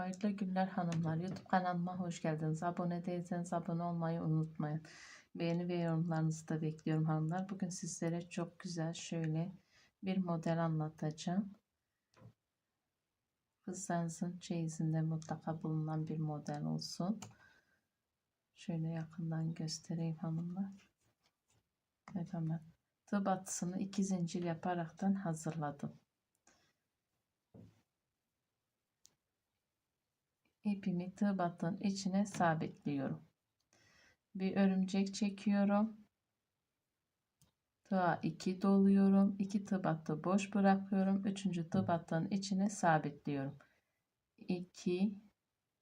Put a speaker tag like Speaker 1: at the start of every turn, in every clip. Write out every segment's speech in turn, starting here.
Speaker 1: Hayırlı günler hanımlar. YouTube kanalıma hoş geldiniz. Abone değilseniz abone olmayı unutmayın. Beğeni ve yorumlarınızı da bekliyorum hanımlar. Bugün sizlere çok güzel şöyle bir model anlatacağım. Kızlarınızın çeyizinde mutlaka bulunan bir model olsun. Şöyle yakından göstereyim hanımlar. Evet hanımlar. Tığ batısını iki zincir yaparaktan hazırladım. İpimi tığ battığın içine sabitliyorum. Bir örümcek çekiyorum. Tığa 2 doluyorum. 2 tığ battı boş bırakıyorum. 3. tığ battığın içine sabitliyorum. 2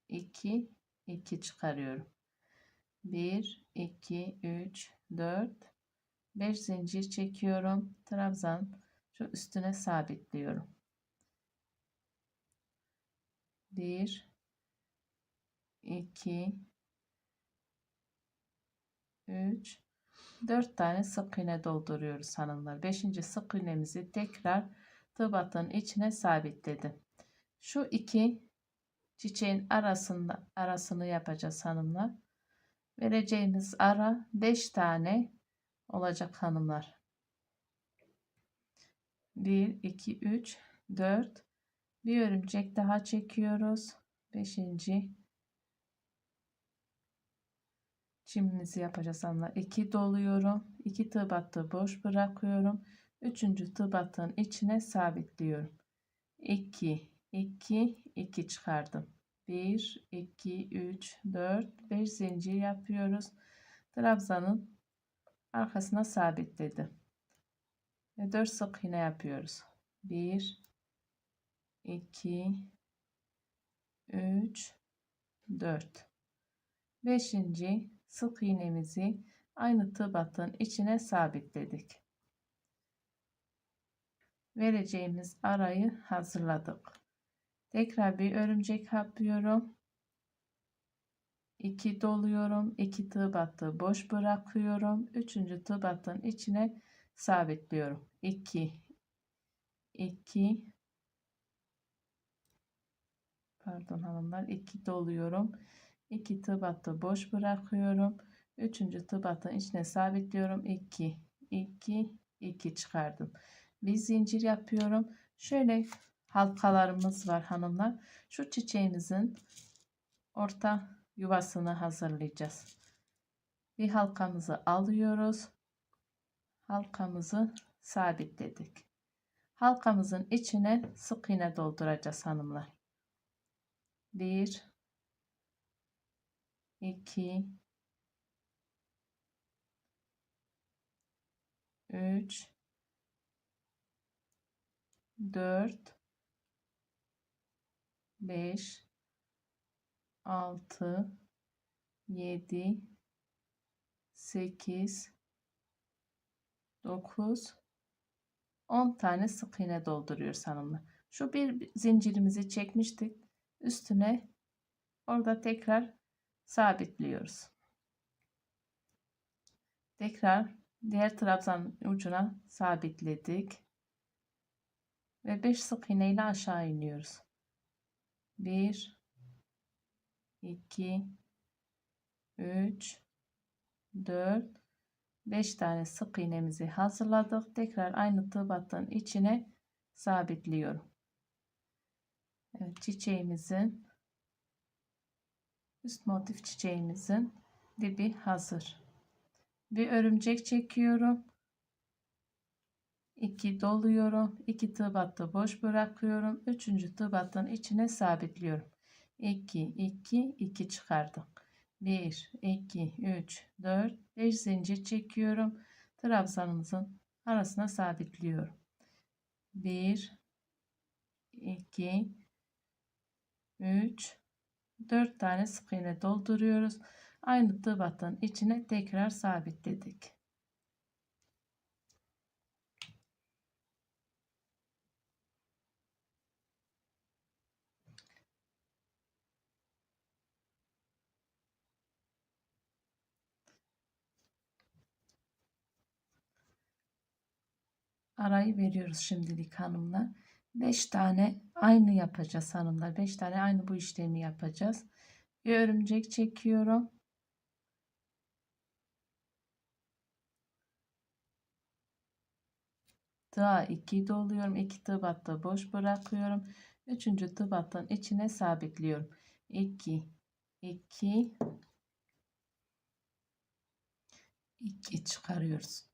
Speaker 1: 2 2 çıkarıyorum. 1 2 3 4 5 zincir çekiyorum. Trabzan şu üstüne sabitliyorum. 1 2 3 4 tane sık iğne dolduruyoruz hanımlar. 5. sık iğnemizi tekrar tığ batının içine sabitledim. Şu iki çiçeğin arasında arasını yapacağız hanımlar. Vereceğimiz ara 5 tane olacak hanımlar. 1 2 3 4 bir örümcek daha çekiyoruz. 5 çimimizi yapacağız ama 2 doluyorum. 2 tığ battı boş bırakıyorum. 3. tığ battığın içine sabitliyorum. 2 2 2 çıkardım. 1 2 3 4 5 zincir yapıyoruz. Trabzanın arkasına sabitledim ve 4 sık iğne yapıyoruz. 1 2 3 4 5 sık iğnemizi aynı tığ içine sabitledik. Vereceğimiz arayı hazırladık. Tekrar bir örümcek yapıyorum. 2 doluyorum. 2 tığ boş bırakıyorum. 3. tığ içine sabitliyorum. 2 2 pardon hanımlar 2 doluyorum. 2 tığ battı boş bırakıyorum. 3. tığ battığın içine sabitliyorum. 2 2 2 çıkardım. Bir zincir yapıyorum. Şöyle halkalarımız var hanımlar. Şu çiçeğimizin orta yuvasını hazırlayacağız. Bir halkamızı alıyoruz. Halkamızı sabitledik. Halkamızın içine sık iğne dolduracağız hanımlar. 1 2 3 4 5 6 7 8 9 10 tane sık iğne dolduruyoruz hanımlar. Şu bir zincirimizi çekmiştik. Üstüne orada tekrar sabitliyoruz. Tekrar diğer trabzan ucuna sabitledik. Ve 5 sık iğne ile aşağı iniyoruz. 1 2 3 4 5 tane sık iğnemizi hazırladık. Tekrar aynı tığ içine sabitliyorum. Evet, çiçeğimizin Üst motif çiçeğimizin dibi hazır. Bir örümcek çekiyorum. 2 doluyorum. 2 tığ boş bırakıyorum. 3. tığ içine sabitliyorum. 2 2 2 çıkardım. 1 2 3 4 5 zincir çekiyorum. Trabzanımızın arasına sabitliyorum. 1 2 3 4 tane sık iğne dolduruyoruz. Aynı tığ içine tekrar sabitledik. Arayı veriyoruz şimdilik hanımlar. 5 tane aynı yapacağız hanımlar. 5 tane aynı bu işlemi yapacağız. Bir örümcek çekiyorum. Tığa 2 doluyorum. 2 tığ boş bırakıyorum. Üçüncü tığ battığın içine sabitliyorum. 2 2 2 çıkarıyoruz.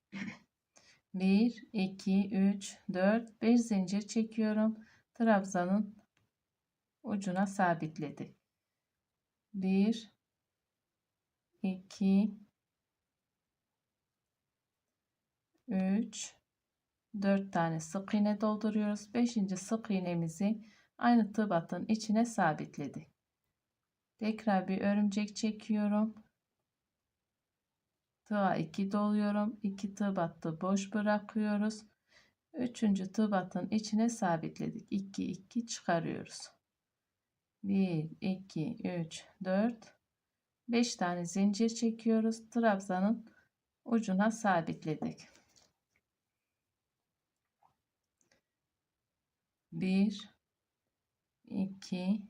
Speaker 1: 1 2 3 4 5 zincir çekiyorum. Trabzanın ucuna sabitledik. 1 2 3 4 tane sık iğne dolduruyoruz. 5. sık iğnemizi aynı tığ battığın içine sabitledik. Tekrar bir örümcek çekiyorum. Tığa 2 doluyorum. 2 tığ battı boş bırakıyoruz. 3. tığ battığın içine sabitledik. 2 2 çıkarıyoruz. 1 2 3 4 5 tane zincir çekiyoruz. Trabzanın ucuna sabitledik. 1 2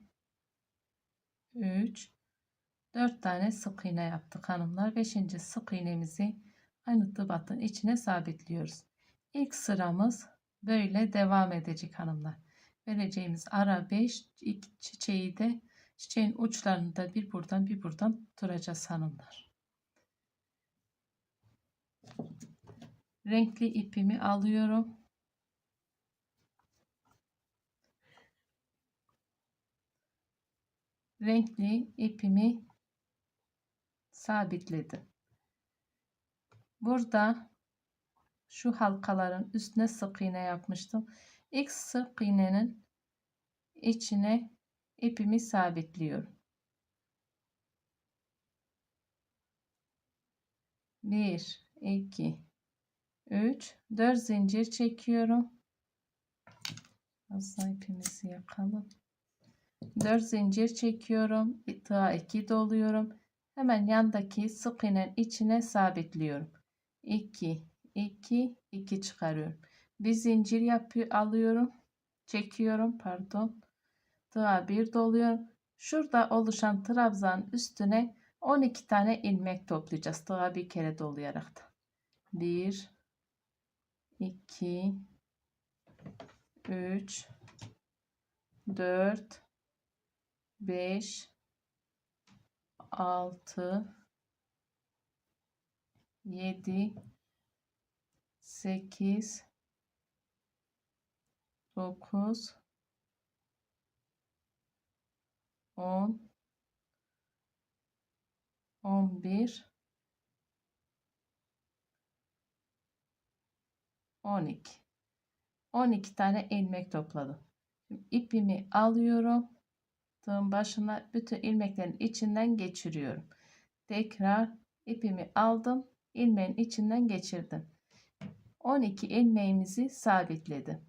Speaker 1: 3 4 tane sık iğne yaptık hanımlar. 5. sık iğnemizi aynı tığ battığın içine sabitliyoruz. İlk sıramız böyle devam edecek hanımlar. Vereceğimiz ara 5 ilk çiçeği de çiçeğin uçlarını da bir buradan bir buradan tutacağız hanımlar. Renkli ipimi alıyorum. renkli ipimi sabitledim. Burada şu halkaların üstüne sık iğne yapmıştım. İlk sık iğnenin içine ipimi sabitliyorum. Bir, iki, üç, dört zincir çekiyorum. Az ipimizi yakalım. 4 zincir çekiyorum. Tığa 2 doluyorum. Hemen yandaki sık iğnenin içine sabitliyorum. 2 2 2 çıkarıyorum. Bir zincir yapıyor alıyorum. Çekiyorum pardon. Tığa 1 doluyorum. Şurada oluşan trabzanın üstüne 12 tane ilmek toplayacağız. Tığa bir kere dolayarak da. 1 2 3 4 5 6 7 8 9 10 11 12 12 tane ilmek topladım. Şimdi ipimi alıyorum tığın başına bütün ilmeklerin içinden geçiriyorum. Tekrar ipimi aldım. ilmeğin içinden geçirdim. 12 ilmeğimizi sabitledim.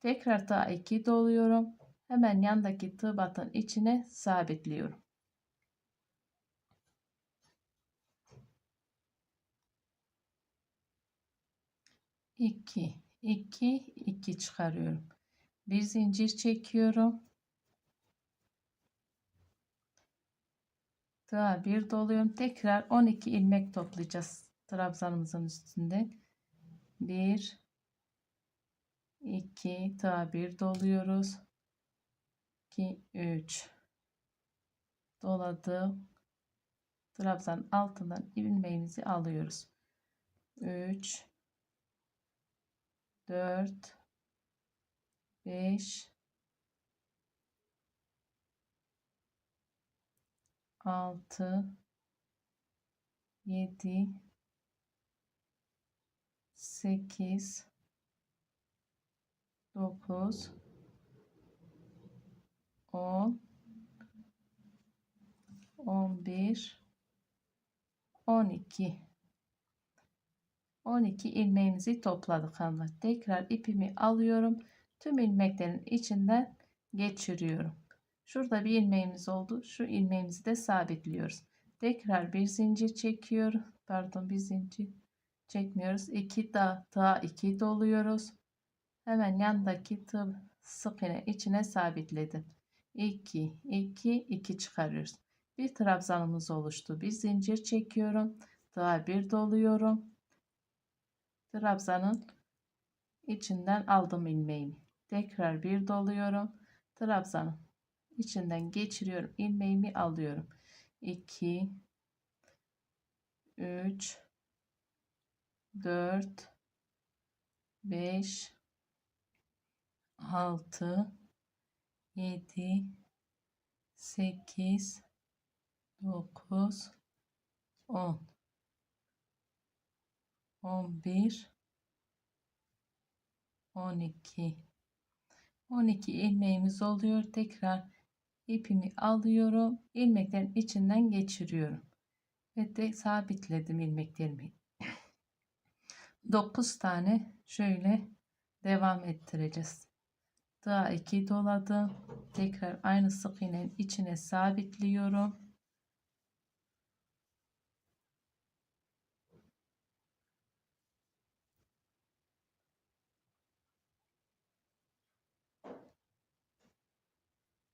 Speaker 1: Tekrar tığ 2 doluyorum. Hemen yandaki tığ batın içine sabitliyorum. İki, iki, iki çıkarıyorum. Bir zincir çekiyorum. Tığa bir doluyorum. Tekrar 12 ilmek toplayacağız trabzanımızın üstünde. 1 2 tığa bir doluyoruz. 2 3 doladı. Trabzanın altından ilmeğimizi alıyoruz. 3 4 5 6 7 8 9 10 11 12 12 ilmeğimizi topladık hanımlar. Tekrar ipimi alıyorum. Tüm ilmeklerin içinden geçiriyorum. Şurada bir ilmeğimiz oldu. Şu ilmeğimizi de sabitliyoruz. Tekrar bir zincir çekiyor. Pardon bir zincir çekmiyoruz. 2 da daha 2 doluyoruz. Hemen yandaki tığ sık iğne içine sabitledim. 2 2 2 çıkarıyoruz. Bir trabzanımız oluştu. Bir zincir çekiyorum. Daha bir doluyorum. Trabzanın içinden aldım ilmeğimi. Tekrar bir doluyorum. Trabzanın içinden geçiriyorum. ilmeğimi alıyorum. 2 3 4 5 6 7 8 9 10 11 12 12 ilmeğimiz oluyor. Tekrar ipimi alıyorum. ilmeklerin içinden geçiriyorum. Ve de sabitledim ilmeklerimi. 9 tane şöyle devam ettireceğiz. Daha 2 doladım. Tekrar aynı sık iğnenin içine sabitliyorum.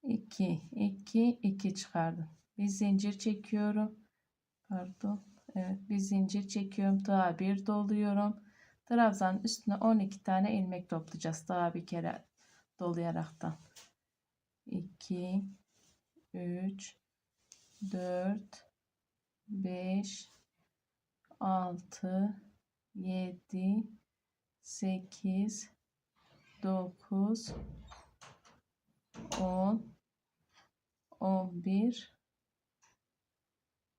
Speaker 1: İki, iki, iki çıkardım. Bir zincir çekiyorum. Pardon. Evet, bir zincir çekiyorum. Daha bir doluyorum. Trabzanın üstüne 12 tane ilmek toplayacağız. Daha bir kere dolayaraktan. 2 3 4 5 6 7 8 9 10 11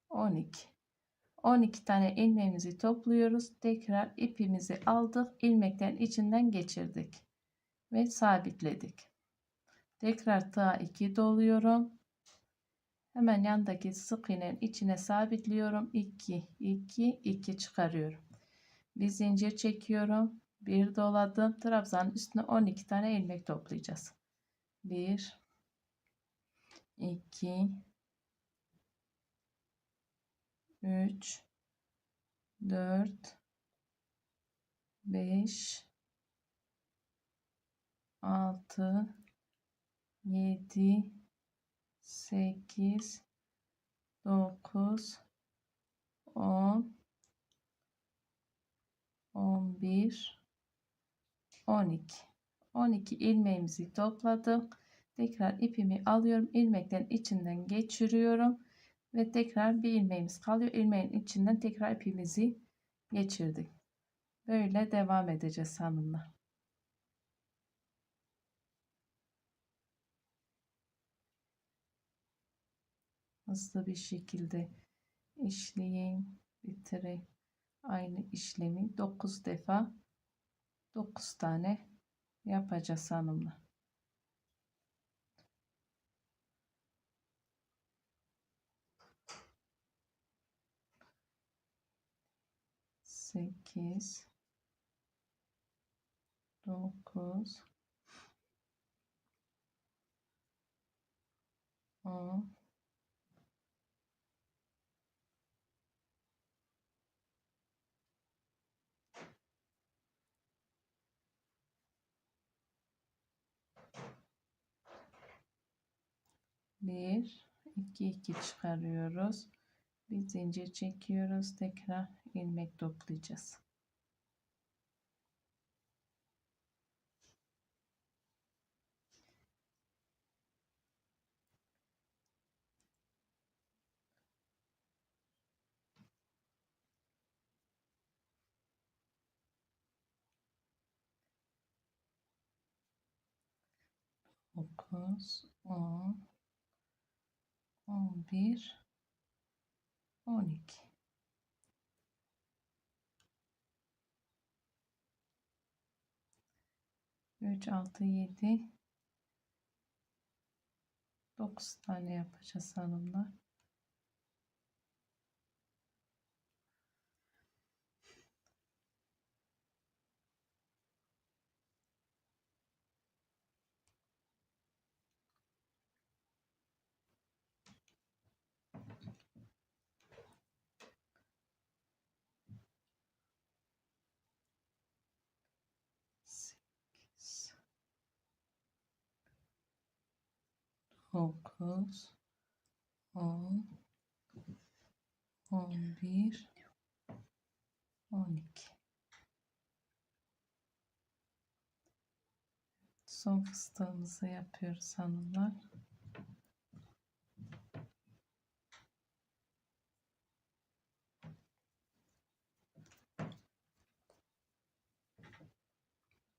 Speaker 1: 12 12 tane ilmeğimizi topluyoruz. Tekrar ipimizi aldık. ilmekten içinden geçirdik. Ve sabitledik. Tekrar tığa 2 doluyorum. Hemen yandaki sık iğnenin içine sabitliyorum. 2, 2, 2 çıkarıyorum. Bir zincir çekiyorum. Bir doladım. Trabzanın üstüne 12 tane ilmek toplayacağız. 1, 2, 3 4 5 6 7 8 9 10 11 12 12 ilmeğimizi topladık. Tekrar ipimi alıyorum. ilmeklerin içinden geçiriyorum ve tekrar bir ilmeğimiz kalıyor. İlmeğin içinden tekrar ipimizi geçirdik. Böyle devam edeceğiz hanımlar. Hızlı bir şekilde işleyeyim, bitireyim. Aynı işlemi 9 defa 9 tane yapacağız hanımlar. Sekiz, dokuz, on, bir, iki, iki çıkarıyoruz. Bir zincir çekiyoruz. Tekrar ilmek toplayacağız. Dokuz, on, on bir, on iki. 3, 6, 7, 9 tane yapacağız hanımlar. 9 10 11 12 Son fıstığımızı yapıyoruz hanımlar.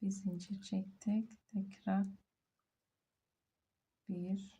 Speaker 1: Bir zincir çektik. Tekrar 1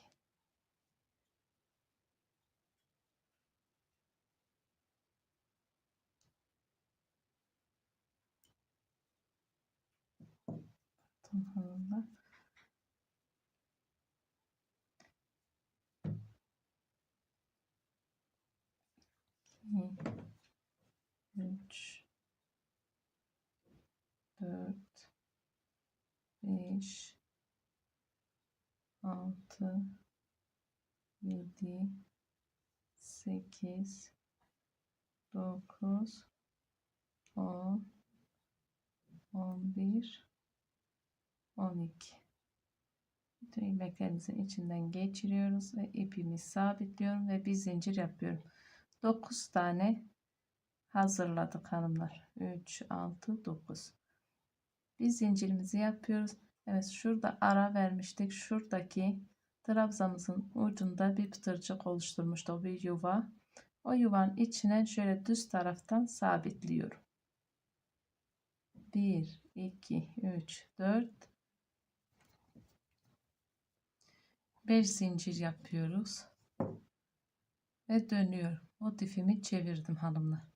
Speaker 1: 5 6 7 8 9 10 11 12 bütün ilmeklerimizin içinden geçiriyoruz ve ipimi sabitliyorum ve bir zincir yapıyorum. 9 tane hazırladık hanımlar. 3 6 9 bir zincirimizi yapıyoruz. Evet şurada ara vermiştik. Şuradaki trabzamızın ucunda bir pıtırcık oluşturmuştuk. Bir yuva. O yuvanın içine şöyle düz taraftan sabitliyorum. 1, 2, 3, 4, 5 zincir yapıyoruz. Ve dönüyorum. Motifimi çevirdim hanımlar.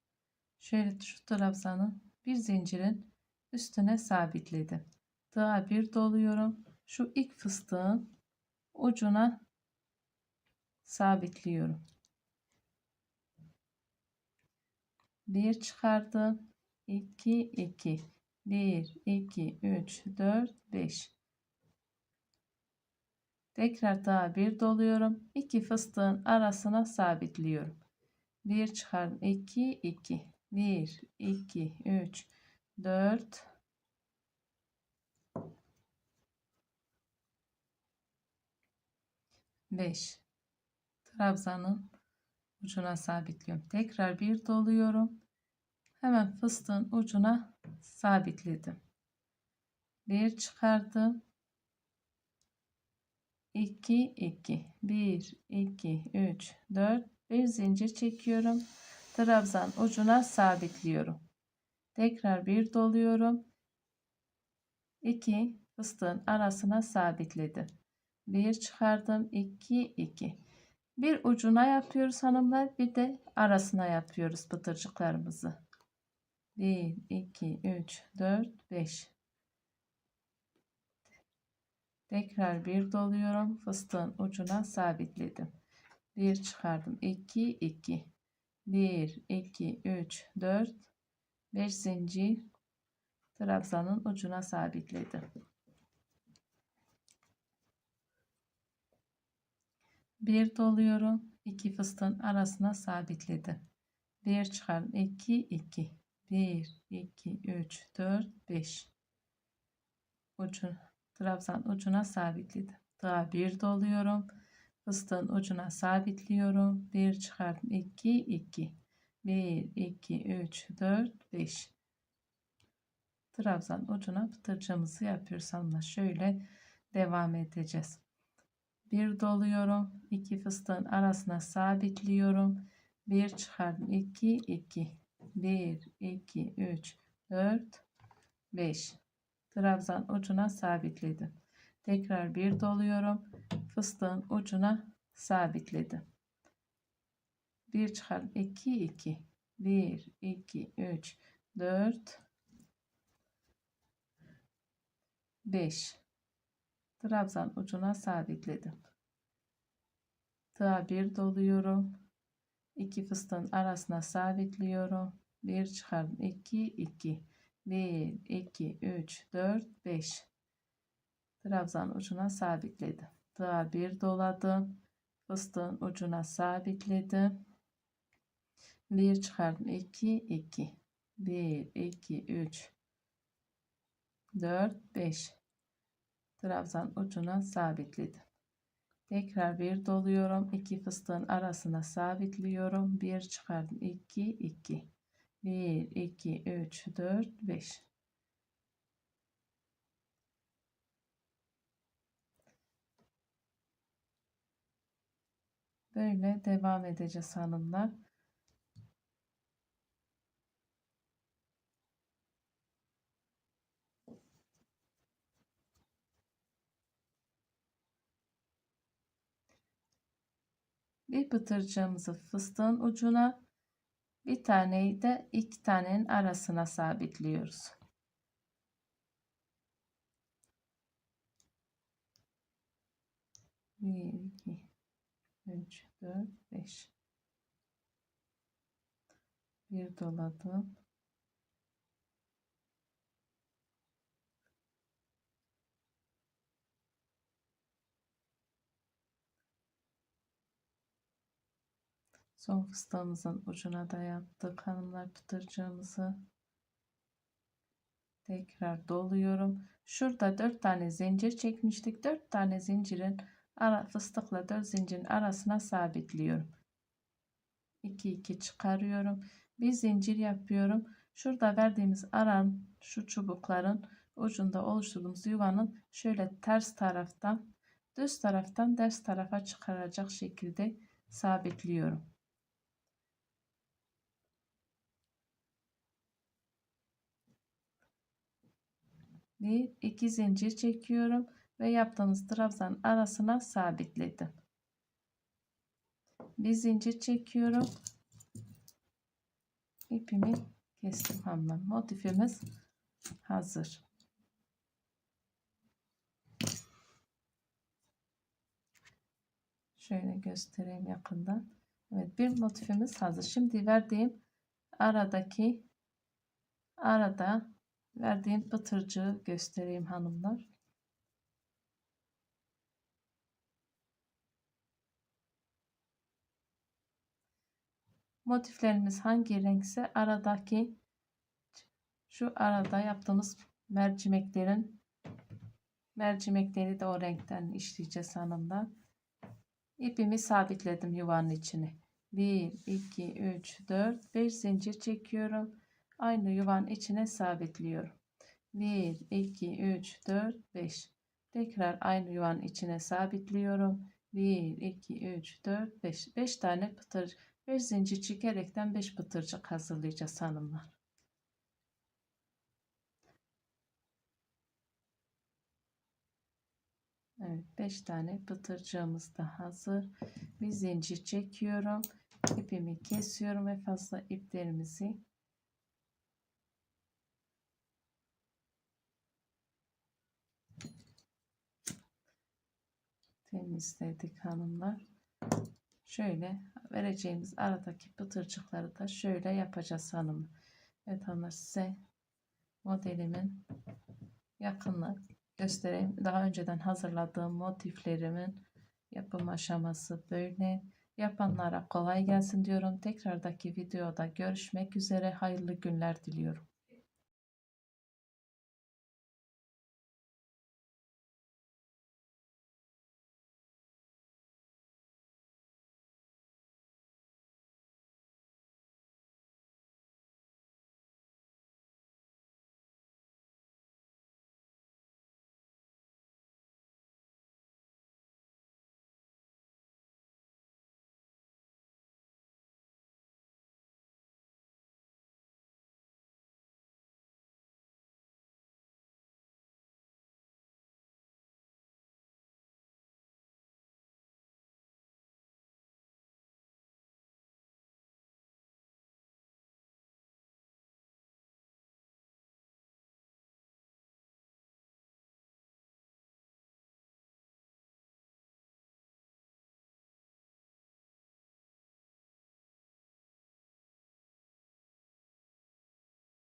Speaker 1: Şöyle şu trabzanın bir zincirin üstüne sabitledim. Tığa bir doluyorum. Şu ilk fıstığın ucuna sabitliyorum. Bir çıkardım. 2 2 1 2 3 4 5 Tekrar daha bir doluyorum. İki fıstığın arasına sabitliyorum. Bir çıkardım. 2 2 1 2 3 4 5 trabzanın ucuna sabitliyorum. Tekrar bir doluyorum. Hemen fıstığın ucuna sabitledim. Bir çıkardım. 2 2 1 2 3 4 bir zincir çekiyorum. Trabzan ucuna sabitliyorum. Tekrar bir doluyorum. 2 fıstığın arasına sabitledim. Bir çıkardım. 2 2 bir ucuna yapıyoruz hanımlar. Bir de arasına yapıyoruz pıtırcıklarımızı. 1 2 3 4 5 Tekrar bir doluyorum. Fıstığın ucuna sabitledim. Bir çıkardım. 2 2 1 2 3 4 5 zincir trabzanın ucuna sabitledim. Bir doluyorum. 2 fıstığın arasına sabitledim. Bir çıkardım. 2 2 1 2 3 4 5 ucu trabzan ucuna sabitledim. Daha bir doluyorum. Fıstığın ucuna sabitliyorum. Bir çıkardım. 2 2 1 2 3 4 5 trabzan ucuna pıtırcığımızı yapıyoruz hanımlar. Şöyle devam edeceğiz. Bir doluyorum. 2 fıstığın arasına sabitliyorum. Bir çıkardım. 2 2 1 2 3 4 5 trabzan ucuna sabitledim. Tekrar bir doluyorum. Fıstığın ucuna sabitledim. Bir çıkarım 2 2 1 2 3 4 5 trabzan ucuna sabitledim. Tığa bir doluyorum. iki fıstığın arasına sabitliyorum. 1 çıkardım. 2 2 1 2 3 4 5 trabzan ucuna sabitledim. Tığa bir doladım. Fıstığın ucuna sabitledim. 1 çıkardım. 2 2 1 2 3 4 5 trabzan ucuna sabitledim. Tekrar bir doluyorum. 2 fıstığın arasına sabitliyorum. 1 çıkardım. 2 2 1 2 3 4 5 Böyle devam edeceğiz hanımlar. Bir pıtırcığımızı fıstığın ucuna bir taneyi de iki tanenin arasına sabitliyoruz. Bir, iki, üç, dört, beş. Bir doladım. Son fıstığımızın ucuna da yaptık hanımlar pıtırcığımızı. Tekrar doluyorum. Şurada 4 tane zincir çekmiştik. 4 tane zincirin ara, fıstıkla 4 zincirin arasına sabitliyorum. 2 2 çıkarıyorum. Bir zincir yapıyorum. Şurada verdiğimiz aran şu çubukların ucunda oluşturduğumuz yuvanın şöyle ters taraftan düz taraftan ters tarafa çıkaracak şekilde sabitliyorum. Bir iki zincir çekiyorum ve yaptığımız trabzan arasına sabitledim. Bir zincir çekiyorum. ipimi kestim hamle. Motifimiz hazır. Şöyle göstereyim yakından. Evet bir motifimiz hazır. Şimdi verdiğim aradaki arada verdiğim pıtırcığı göstereyim hanımlar. Motiflerimiz hangi renkse aradaki şu arada yaptığımız mercimeklerin mercimekleri de o renkten işleyeceğiz hanımlar. İpimi sabitledim yuvanın içine. 1 2 3 4 5 zincir çekiyorum aynı yuvan içine sabitliyorum. 1, 2, 3, 4, 5. Tekrar aynı yuvan içine sabitliyorum. 1, 2, 3, 4, 5. 5 tane pıtır, 5 zincir çekerekten 5 pıtırcık hazırlayacağız hanımlar. Evet 5 tane pıtırcığımız da hazır. Bir zincir çekiyorum. ipimi kesiyorum ve fazla iplerimizi temizledik hanımlar. Şöyle vereceğimiz aradaki pıtırcıkları da şöyle yapacağız hanım. Evet hanımlar size modelimin yakını göstereyim. Daha önceden hazırladığım motiflerimin yapım aşaması böyle. Yapanlara kolay gelsin diyorum. Tekrardaki videoda görüşmek üzere. Hayırlı günler diliyorum.